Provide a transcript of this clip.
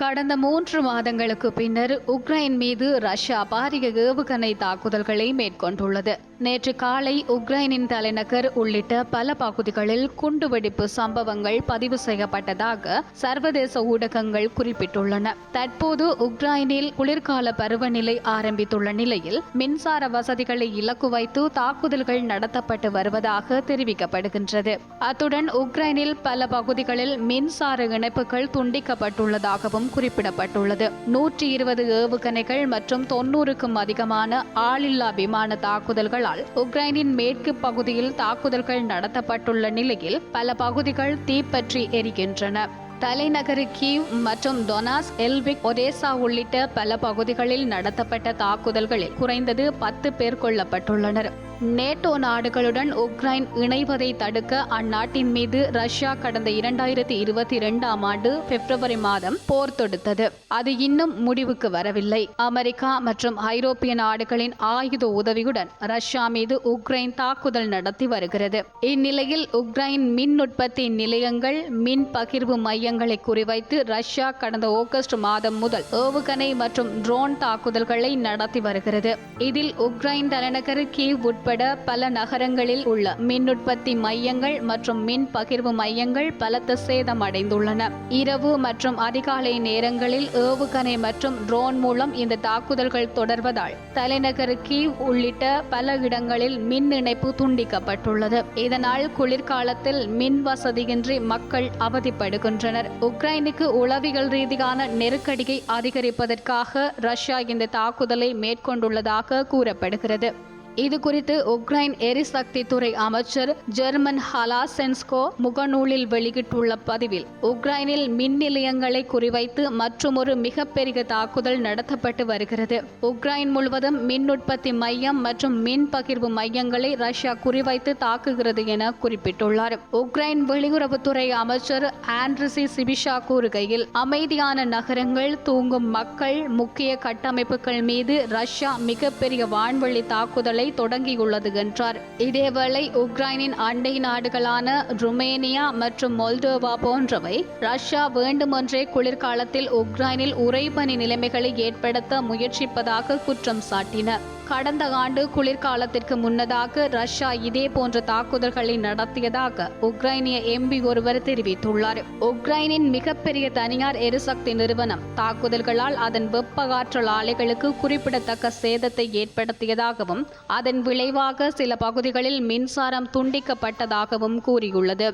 கடந்த மூன்று மாதங்களுக்கு பின்னர் உக்ரைன் மீது ரஷ்யா பாரிய ஏவுகணை தாக்குதல்களை மேற்கொண்டுள்ளது. நேற்று காலை உக்ரைனின் தலைநகர் உள்ளிட்ட பல பகுதிகளில் குண்டுவெடிப்பு சம்பவங்கள் பதிவு செய்யப்பட்டதாக சர்வதேச ஊடகங்கள் குறிப்பிட்டுள்ளன. தற்போது உக்ரைனில் குளிர்கால பருவநிலை ஆரம்பித்துள்ள நிலையில் மின்சார வசதிகளை இலக்கு வைத்து தாக்குதல்கள் நடத்தப்பட்டு வருவதாக தெரிவிக்கப்படுகின்றது. அத்துடன் உக்ரைனில் பல பகுதிகளில் மின்சார இணைப்புகள் துண்டிக்கப்பட்டுள்ளதாகவும் குறிப்பிடப்பட்டுள்ளது. நூற்றி இருபது ஏவுகணைகள் மற்றும் தொன்னூறுக்கும் அதிகமான ஆளில்லா விமான தாக்குதல்களால் உக்ரைனின் மேற்கு பகுதியில் தாக்குதல்கள் நடத்தப்பட்டுள்ள நிலையில் பல பகுதிகள் தீப்பற்றி எரிகின்றன. தலைநகர் கீவ் மற்றும் டொனாஸ் எல்விக் ஒரேசா உள்ளிட்ட பல பகுதிகளில் நடத்தப்பட்ட தாக்குதல்களில் குறைந்தது பத்து பேர் கொல்லப்பட்டுள்ளனர். நேட்டோ நாடுகளுடன் உக்ரைன் இணைவதை தடுக்க அந்நாட்டின் மீது ரஷ்யா கடந்த இரண்டாயிரத்தி இருபத்தி இரண்டாம் ஆண்டு பிப்ரவரி மாதம் போர் தொடுத்தது. அது இன்னும் முடிவுக்கு வரவில்லை. அமெரிக்கா மற்றும் ஐரோப்பிய நாடுகளின் ஆயுத உதவியுடன் ரஷ்யா மீது உக்ரைன் தாக்குதல் நடத்தி வருகிறது. இந்நிலையில் உக்ரைன் மின் உற்பத்தி நிலையங்கள் மின் பகிர்வு மையங்களை குறிவைத்து ரஷ்யா கடந்த ஆகஸ்ட் மாதம் முதல் ஏவுகணை மற்றும் ட்ரோன் தாக்குதல்களை நடத்தி வருகிறது. இதில் உக்ரைன் தலைநகர் கீவ் உட்பட பல நகரங்களில் உள்ள மின் உற்பத்தி மையங்கள் மற்றும் மின் பகிர்வு மையங்கள் பலத்த சேதம் அடைந்துள்ளன இரவு மற்றும் அதிகாலை நேரங்களில் ஏவுகணை மற்றும் ட்ரோன் மூலம் இந்த தாக்குதல்கள் தொடர்வதால் தலைநகர் கீவ் உள்ளிட்ட பல இடங்களில் மின் இணைப்பு துண்டிக்கப்பட்டுள்ளது. இதனால் குளிர்காலத்தில் மின் வசதியின்றி மக்கள் அவதிப்படுகின்றனர். உக்ரைனுக்கு உளவியல் ரீதியான நெருக்கடியை அதிகரிப்பதற்காக ரஷ்யா இந்த தாக்குதலை மேற்கொண்டுள்ளதாக கூறப்படுகிறது. இது குறித்து உக்ரைன் எரிசக்தி துறை அமைச்சர் ஜெர்மன் ஹலாசென்ஸ்கோ முகநூலில் வெளியிட்டுள்ள பதிவில் உக்ரைனில் மின் நிலையங்களை குறிவைத்து மற்றுமொரு மிகப்பெரிய தாக்குதல் நடத்தப்பட்டு வருகிறது. உக்ரைன் முழுவதும் மின் உற்பத்தி மையம் மற்றும் மின் பகிர்வு மையங்களை ரஷ்யா குறிவைத்து தாக்குகிறது என குறிப்பிட்டுள்ளார். உக்ரைன் வெளியுறவுத்துறை அமைச்சர் ஆண்ட்ரிசி சிபிஷா கூறுகையில் அமைதியான நகரங்கள் தூங்கும் மக்கள் முக்கிய கட்டமைப்புகள் மீது ரஷ்யா மிகப்பெரிய வான்வழி தாக்குதலை தொடங்கியுள்ளது என்றார். இதேவேளை உக்ரைனின் அண்டை நாடுகளான ருமேனியா மற்றும் மொல்டோவா போன்றவை ரஷ்யா வேண்டுமென்றே குளிர்காலத்தில் உக்ரைனில் உறைபனி நிலைமைகளை ஏற்படுத்த முயற்சிப்பதாக குற்றம் சாட்டின. கடந்த ஆண்டு குளிர்காலத்திற்கு முன்னதாக ரஷ்யா இதே போன்ற தாக்குதல்களை நடத்தியதாக உக்ரைனிய எம்பி ஒருவர் தெரிவித்துள்ளார். உக்ரைனின் மிகப்பெரிய தனியார் எரிசக்தி நிறுவனம் தாக்குதல்களால் அதன் வெப்ப ஆற்றல் ஆலைகளுக்கு குறிப்பிடத்தக்க சேதத்தை ஏற்படுத்தியதாகவும் அதன் விளைவாக சில பகுதிகளில் மின்சாரம் துண்டிக்கப்பட்டதாகவும் கூறியுள்ளது.